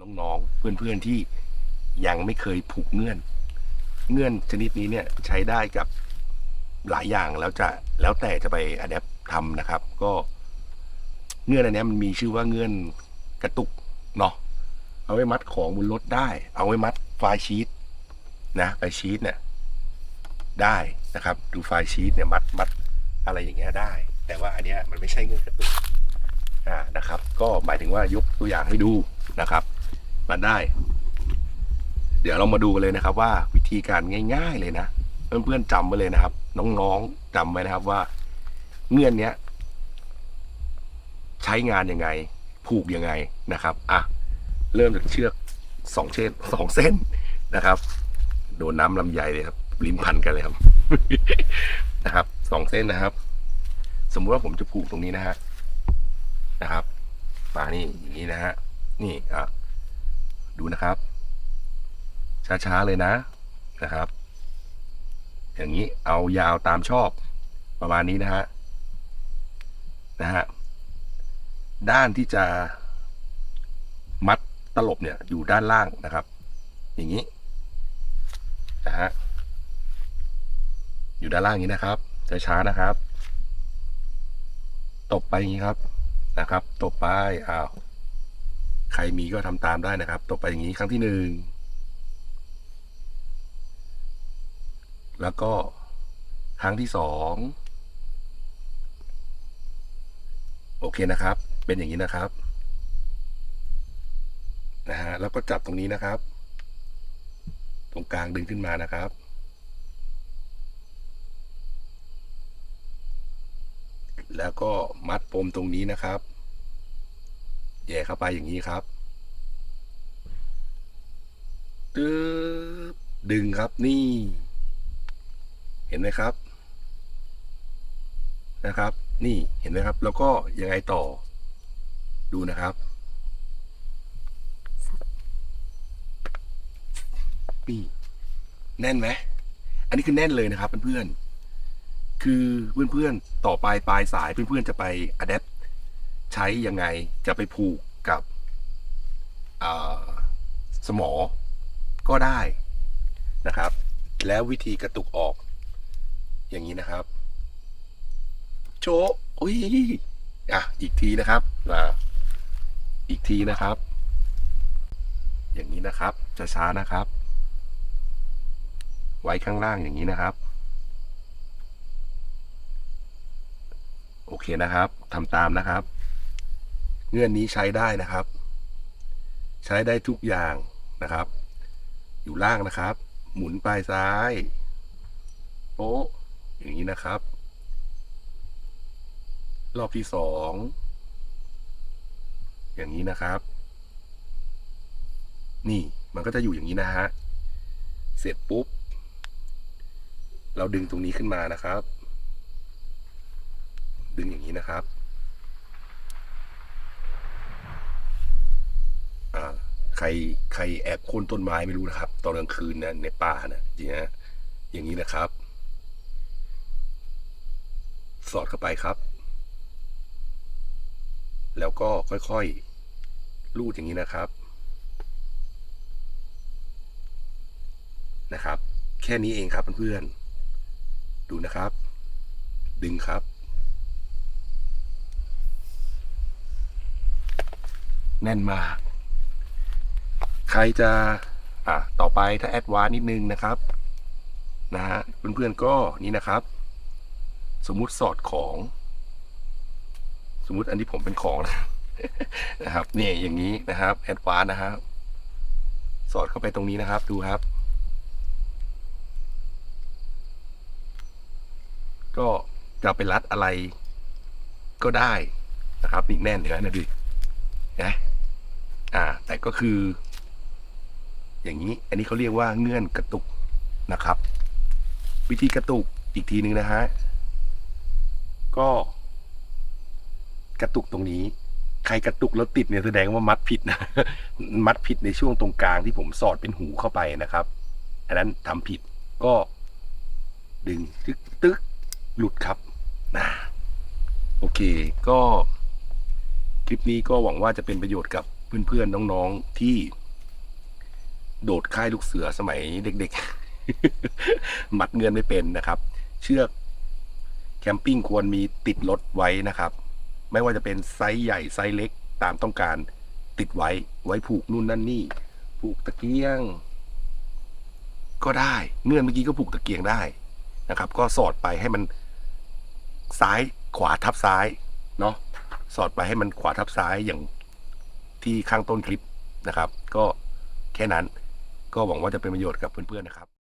น้องๆ เพื่อนๆที่ยังไม่เคยผูกเงื่อน เงื่อนชนิดนี้เนี่ยใช้ได้กับหลายอย่างแล้วจะแล้วแต่จะไปอัดแอปทำนะครับ ก็เงื่อนอันนี้มันมีชื่อว่าเงื่อนกระตุกเนาะเอาไว้มัดของบนรถได้ เอาไว้มัดไฟล์ชีตนะไฟล์ชีตเนี่ยได้นะครับ ดูไฟล์ชีตเนี่ยมัดมัดอะไรอย่างเงี้ยได้ แต่ว่าอันเนี้ยมันไม่ใช่เงื่อนกระตุกอ่านะครับ ก็หมายถึงว่ายกตัวอย่างให้ดูนะครับ มันได้ เดี๋ยวเรามาดูกันเลยนะครับ ว่าวิธีการง่าย ๆเลยนะเพื่อนๆจำไว้เลยนะครับ น้องๆจำไว้นะครับว่า เงื่อนเนี้ย ใช้งานยังไง ผูกยังไงนะครับอะเริ่มจากเชือกสองเส้นสองเส้นนะครับ โดนน้ำลำไยเลยครับลิ้นพันกันเลยครับนะครับสองเส้นนะครับ สมมุติว่าผมจะผูกตรงนี้นะฮะนะครับมานี่อย่างนี้นะฮะนี่อะ ดูนะครับ ช้าๆเลยนะนะครับ อย่างนี้เอายาวตามชอบประมาณนี้นะฮะนะฮะด้านที่จะมัดตลบเนี่ยอยู่ด้านล่างนะครับ อย่างนี้นะฮะอยู่ด้านล่างนี้นะครับช้าๆนะครับ ตบไปอย่างนี้ครับนะครับ ตบไปอ้าว ใครมีก็ทำตามได้นะครับตบไปอย่างนี้ครั้งที่หนึ่งแล้วก็ครั้งที่สองโอเคนะครับ เป็นอย่างนี้นะครับ นะฮะ แล้วก็จับตรงนี้นะครับ ตรงกลางดึงขึ้นมานะครับ แล้วก็มัดปมตรงนี้นะครับ แย่เข้าไปอย่างนี้ครับตึ๊บดึงครับนี่ เห็นไหมครับ นะครับ นี่เห็นไหมครับ แล้วก็ยังไงต่อ ดูนะครับนี่แน่นไหมอันนี้คือแน่นเลยนะครับเพื่อนๆคือเพื่อนๆต่อไปปลายสายเพื่อนๆจะไปอัดแอป ใช้ยังไงจะไปผูกกับสมอ ก็ได้นะครับ แล้ววิธีกระตุกออก อย่างนี้นะครับ โชะอุ้ยอะอีกทีนะครับมาอีกทีนะครับ อย่างนี้นะครับจะช้าๆนะครับ ไว้ข้างล่างอย่างนี้นะครับ โอเคนะครับทำตามนะครับ เงื่อนนี้ใช้ได้นะครับ ใช้ได้ทุกอย่างนะครับ อยู่ล่างนะครับ หมุนปลายซ้ายโป๊ะอย่างนี้นะครับ รอบที่สองอย่างนี้นะครับ นี่มันก็จะอยู่อย่างนี้นะฮะเสร็จปุ๊บ เราดึงตรงนี้ขึ้นมานะครับ ดึงอย่างนี้นะครับ อ่า ใครใครแอบโค่นต้นไม้ไม่รู้นะครับ ตอนกลางคืนนะในป่านะจริงฮะอย่างนี้นะครับ สอดเข้าไปครับ แล้วก็ค่อยๆลูดอย่างนี้นะครับ นะครับ แค่นี้เองครับเพื่อนๆดูนะครับ ดึงครับแน่นมาก ใครจะอะต่อไปถ้าแอดวานนิดนึงนะครับนะฮะเพื่อนๆก็นี่นะครับ สมมุติสอดของ สมมุติอันที่ผมเป็นของนะครับนี่อย่างนี้นะครับแอดวานนะครับสอดเข้าไปตรงนี้นะครับ ดูครับ ก็จะไปรัดอะไรก็ได้นะครับนี่แน่นเห็นไหมนะดินะอ่า แต่ก็คือ อย่างนี้ อันนี้เขาเรียกว่าเงื่อนกระตุกนะครับ วิธีกระตุกอีกทีหนึ่งนะฮะ ก็ กระตุกตรงนี้ ใครกระตุกแล้วติดเนี่ยแสดงว่ามัดผิดนะ มัดผิดในช่วงตรงกลางที่ผมสอดเป็นหูเข้าไปนะครับ อันนั้นทำผิดก็ ดึงตึกตึกหลุดครับนะโอเค ก็ คลิปนี้ก็หวังว่าจะเป็นประโยชน์กับเพื่อนๆน้องๆที่ โดดค่ายลูกเสือสมัยเด็กๆ มัดเงินไม่เป็นนะครับ เชือกแคมปิ้งควรมีติดรถไว้นะครับ ไม่ว่าจะเป็นไซส์ใหญ่ไซส์เล็กตามต้องการติดไว้ไว้ผูกนู่นนั่นนี่ ผูกตะเกียง ก็ได้เงื่อนเมื่อกี้ก็ผูกตะเกียงได้นะครับ ก็สอดไปให้มันซ้ายขวาทับซ้ายเนาะสอดไปให้มันขวาทับซ้ายอย่างที่ข้างต้นคลิปนะครับ ก็แค่นั้น ก็หวังว่าจะเป็นประโยชน์กับเพื่อนๆนะครับ